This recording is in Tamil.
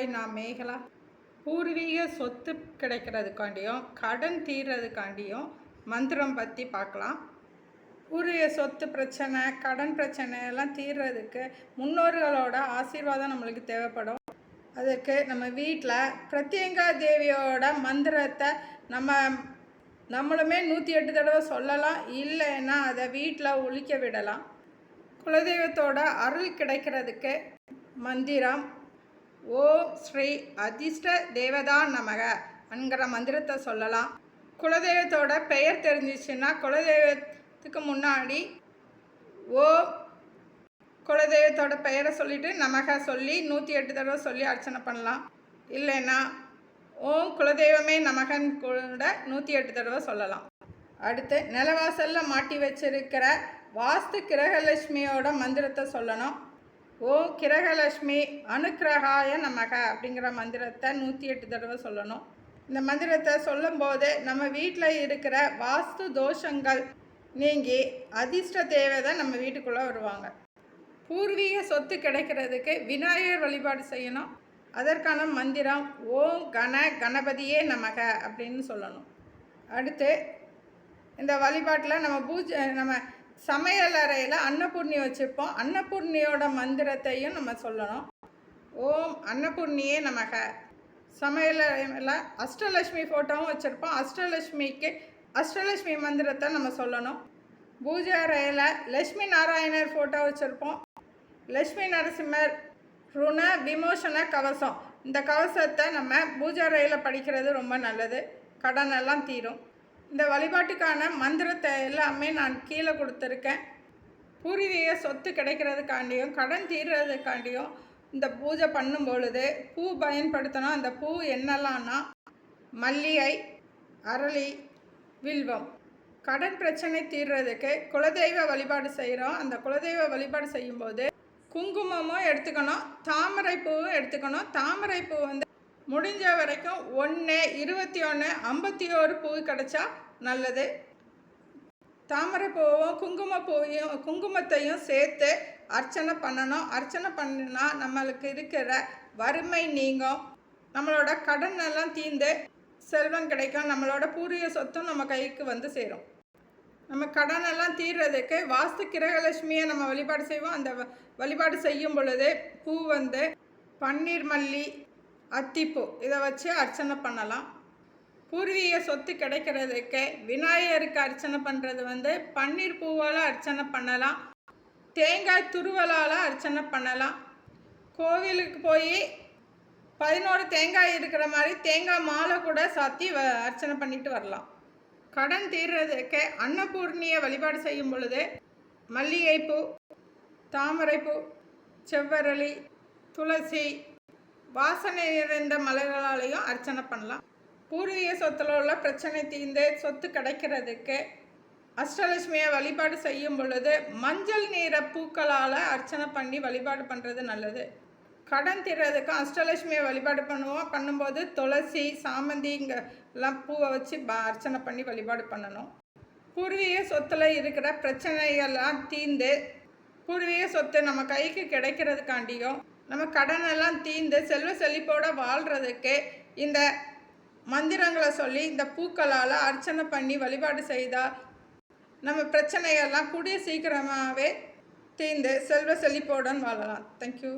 ஹாய் நான் மேகலா பூர்வீக சொத்து கிடைக்கிறதுக்காண்டியும் கடன் தீர்றதுக்காண்டியும் மந்திரம் பற்றி பார்க்கலாம். பூர்வீக சொத்து பிரச்சனை கடன் பிரச்சனை எல்லாம் தீர்றதுக்கு முன்னோர்களோட ஆசீர்வாதம் நம்மளுக்கு தேவைப்படும். அதுக்கு நம்ம வீட்டில் பிரத்யங்கா தேவியோட மந்திரத்தை நம்ம நம்மளுமே நூற்றி எட்டு தடவை சொல்லலாம். இல்லைன்னா அதை வீட்டில் ஒழிக்க விடலாம். குலதெய்வத்தோட அருள் கிடைக்கிறதுக்கு மந்திரம் ஓம் ஸ்ரீ அதிர்ஷ்ட தேவதா நமக என்கிற மந்திரத்தை சொல்லலாம். குலதெய்வத்தோட பெயர் தெரிஞ்சிச்சுன்னா குலதெய்வத்துக்கு முன்னாடி ஓம் குலதெய்வத்தோட பெயரை சொல்லிட்டு நமக சொல்லி நூற்றி எட்டு தடவை சொல்லி அர்ச்சனை பண்ணலாம். இல்லைன்னா ஓம் குலதெய்வமே நமகன் கூட நூற்றி எட்டு தடவை சொல்லலாம். அடுத்து நிலவாசலில் மாட்டி வச்சிருக்கிற வாஸ்து கிரகலட்சுமியோட மந்திரத்தை சொல்லணும். ஓம் கிரகலட்சுமி அனுக்கிரகாய நமக அப்படிங்கிற மந்திரத்தை நூற்றி எட்டு தடவை சொல்லணும். இந்த மந்திரத்தை சொல்லும்போது நம்ம வீட்டில் இருக்கிற வாஸ்து தோஷங்கள் நீங்கி அதிர்ஷ்ட தேவைதான் நம்ம வீட்டுக்குள்ளே வருவாங்க. பூர்வீக சொத்து கிடைக்கிறதுக்கு விநாயகர் வழிபாடு செய்யணும். அதற்கான மந்திரம் ஓம் கண கணபதியே நமக அப்படின்னு சொல்லணும். அடுத்து இந்த வழிபாட்டில் நம்ம பூஜை நம்ம சமையல் அறையில் அன்னபூர்ணி வச்சுருப்போம். அன்னபூர்ணியோட மந்திரத்தையும் நம்ம சொல்லணும். ஓம் அன்னபூர்ணியே நமக. சமையல் அறையில் அஷ்டலட்சுமி ஃபோட்டோவும் வச்சுருப்போம். அஷ்டலட்சுமிக்கு அஷ்டலட்சுமி மந்திரத்தை நம்ம சொல்லணும். பூஜை அறையில் லட்சுமி நாராயணர் ஃபோட்டோ வச்சுருப்போம். லட்சுமி நரசிம்மர் ருண விமோசன கவசம். இந்த கவசத்தை நம்ம பூஜை அறையில் படிக்கிறது ரொம்ப நல்லது. கடனெல்லாம் தீரும். இந்த வழிபாட்டுக்கான மந்திரத்தை எல்லாமே நான் கீழே கொடுத்துருக்கேன். பூர்வீக சொத்து கிடைக்கிறதுக்காண்டியும் கடன் தீர்றதுக்காண்டியும் இந்த பூஜை பண்ணும் பொழுது பூ பயன்படுத்தணும். அந்த பூ என்னெல்லாம்னா மல்லிகை அரளி வில்வம். கடன் பிரச்சனை தீர்றதுக்கு குலதெய்வ வழிபாடு செய்கிறோம். அந்த குலதெய்வ வழிபாடு செய்யும்போது குங்குமமும் எடுத்துக்கணும் தாமரை பூவும் எடுத்துக்கணும். தாமரை பூ வந்து முடிஞ்ச வரைக்கும் ஒன்று இருபத்தி ஒன்று ஐம்பத்தி ஒரு பூ கிடச்சா நல்லது. தாமரை பூவும் குங்குமப்பூவையும் குங்குமத்தையும் சேர்த்து அர்ச்சனை பண்ணணும். அர்ச்சனை பண்ணினா நம்மளுக்கு இருக்கிற வறுமை நீங்கும். நம்மளோட கடன் எல்லாம் தீர்ந்து செல்வம் கிடைக்கும். நம்மளோட பூர்வீக சொத்தும் நம்ம கைக்கு வந்து சேரும். நம்ம கடனெல்லாம் தீர்றதுக்கு வாஸ்து கிரகலட்சுமியை நம்ம வழிபாடு செய்வோம். அந்த வழிபாடு செய்யும் பொழுது பூ வந்து பன்னீர் மல்லி அத்திப்பூ. இதை வச்சு அர்ச்சனை பண்ணலாம். பூர்வீக சொத்து கிடைக்கிறதுக்கு விநாயகருக்கு அர்ச்சனை பண்ணுறது வந்து பன்னீர் பூவால் அர்ச்சனை பண்ணலாம். தேங்காய் துருவலால் அர்ச்சனை பண்ணலாம். கோவிலுக்கு போய் பதினோரு தேங்காய் இருக்கிற மாதிரி தேங்காய் மாலை கூட சாத்தி வ அர்ச்சனை பண்ணிட்டு வரலாம். கடன் தீர்றதுக்கு அன்னபூர்ணியை வழிபாடு செய்யும் பொழுது மல்லிகைப்பூ தாமரைப்பூ செவ்வரளி துளசி வாசனை நிறைந்த மலர்களாலையும் அர்ச்சனை பண்ணலாம். பூர்வீக சொத்துல உள்ள பிரச்சனை தீர்ந்து சொத்து கிடைக்கிறதுக்கு அஷ்டலட்சுமியை வழிபாடு செய்யும் பொழுது மஞ்சள் நீர பூக்களால் அர்ச்சனை பண்ணி வழிபாடு பண்ணுறது நல்லது. கடன் தீர்றதுக்கும் அஷ்டலட்சுமியை வழிபாடு பண்ணுவோம். பண்ணும்போது துளசி சாமந்திங்க எல்லாம் பூவை வச்சு அர்ச்சனை பண்ணி வழிபாடு பண்ணணும். பூர்வீக சொத்தில் இருக்கிற பிரச்சனைகள்லாம் தீர்ந்து பூர்வீக சொத்து நம்ம கைக்கு கிடைக்கிறதுக்காண்டியும் நம்ம கடனெல்லாம் தீர்ந்து செல்வ செழிப்போட வாழ்கிறதுக்கு இந்த மந்திரங்களை சொல்லி இந்த பூக்களால் அர்ச்சனை பண்ணி வழிபாடு செய்தால் நம்ம பிரச்சனையெல்லாம் கூடிய சீக்கிரமாகவே தீர்ந்து செல்வ செழிப்போடன் வாழலாம். தேங்க்யூ